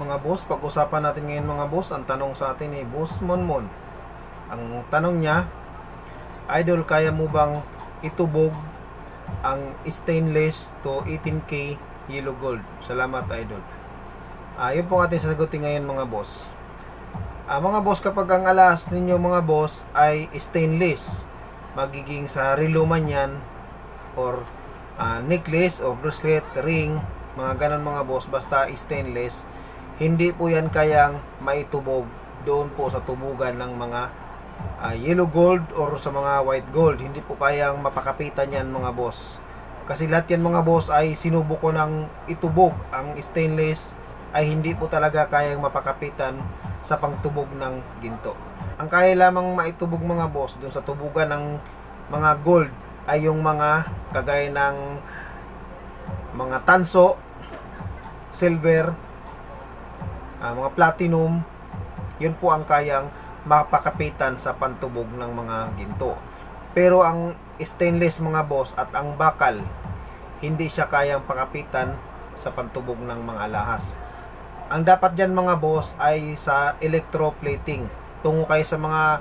Mga boss, pag-usapan natin ngayon mga boss, ang tanong sa atin ay Boss Monmon. Ang tanong niya, Idol, kaya mo bang itubog ang stainless to 18K yellow gold? Salamat, Idol. Ah, yun po ating sasagutin ngayon mga boss. Ah, mga boss, kapag ang alas ninyo mga boss ay stainless, magiging sa relo man yan, or ah, necklace o bracelet, ring, mga ganon mga boss, basta stainless, hindi po yan kayang maitubog doon po sa tubugan ng mga ah, yellow gold or sa mga white gold. Hindi po kayang mapakapitan yan mga boss. Kasi lahat yan mga boss ay sinubo ko ng itubog. Ang stainless ay hindi po talaga kayang mapakapitan sa pangtubog ng ginto. Ang kaya lamang maitubog mga boss doon sa tubugan ng mga gold ay yung mga kagaya ng mga tanso, silver, ah, mga platinum, yun po ang kayang mapakapitan sa pantubog ng mga ginto. Pero ang stainless mga boss at ang bakal, hindi siya kayang pakapitan sa pantubog ng mga alahas. Ang dapat dyan mga boss ay sa electroplating. Tungo kayo sa mga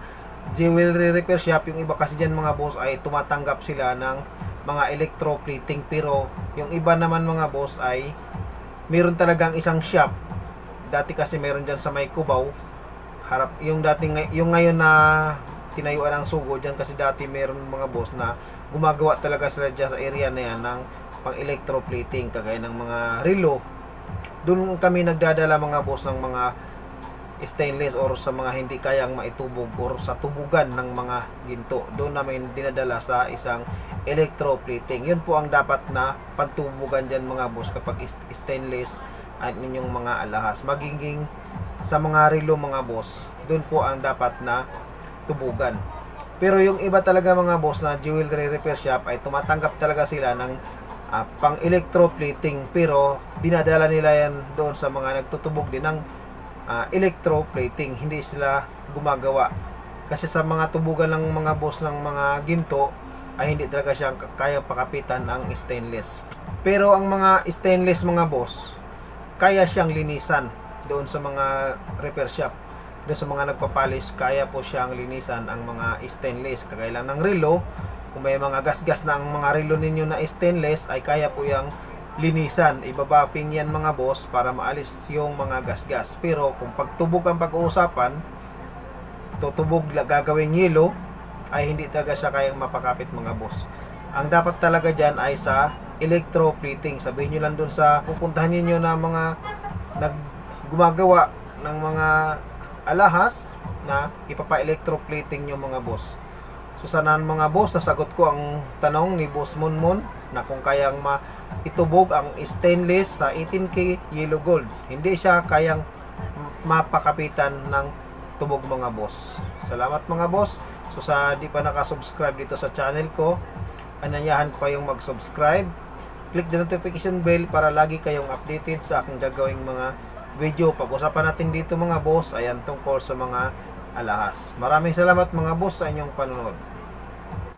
jewelry repair shop, yung iba kasi dyan mga boss ay tumatanggap sila ng mga electroplating pero yung iba naman mga boss ay meron talagang isang shop dati kasi meron dyan sa may Cubao. Harap yung dating yung ngayon na tinayuan ng sugo dyan kasi dati meron mga boss na gumagawa talaga sila dyan sa area na yan ng pang electroplating kagaya ng mga relo. Doon kami nagdadala mga boss ng mga stainless or sa mga hindi kayang maitubog or sa tubugan ng mga ginto. Doon namin dinadala sa isang electroplating. Yun po ang dapat na pantubugan dyan mga boss kapag stainless at ninyong mga alahas. Magiging sa mga relo mga boss doon po ang dapat na tubugan. Pero yung iba talaga mga boss na jewelry repair shop ay tumatanggap talaga sila ng ah, pang electroplating pero dinadala nila yan doon sa mga nagtutubog din ng ah, electroplating. Hindi sila gumagawa. Kasi sa mga tubugan ng mga boss ng mga ginto ay hindi talaga siya kaya pakapitan ang stainless. Pero ang mga stainless mga boss kaya siyang linisan doon sa mga repair shop. Doon sa mga nagpapalis kaya po siyang linisan ang mga stainless. Kagaya ng relo kung may mga gasgas ang mga relo ninyo na stainless ay kaya po yung linisan. Ibabuffing yan mga boss para maalis yung mga gasgas. Pero kung pagtubog ang pag-uusapan tutubog gagawing yelo ay hindi talaga siya kayang mapakapit mga boss. Ang dapat talaga dyan ay sa electroplating sabihin nyo lang dun sa pupuntahan ninyo na mga nag gumagawa ng mga alahas na ipapa-electroplating nyo mga boss So sana mga boss, nasagot ko ang tanong ni Boss Monmon na kung kayang ma itubog ang stainless sa 18K yellow gold. Hindi siya kayang mapakapitan ng tubog mga boss. Salamat mga boss. So sa di pa nakasubscribe dito sa channel ko, ananyahan ko kayong mag-subscribe. Click the notification bell para lagi kayong updated sa aking gagawing mga video. Pag-usapan natin dito mga boss, ayan tungkol sa mga alahas. Maraming salamat mga boss sa inyong panonood.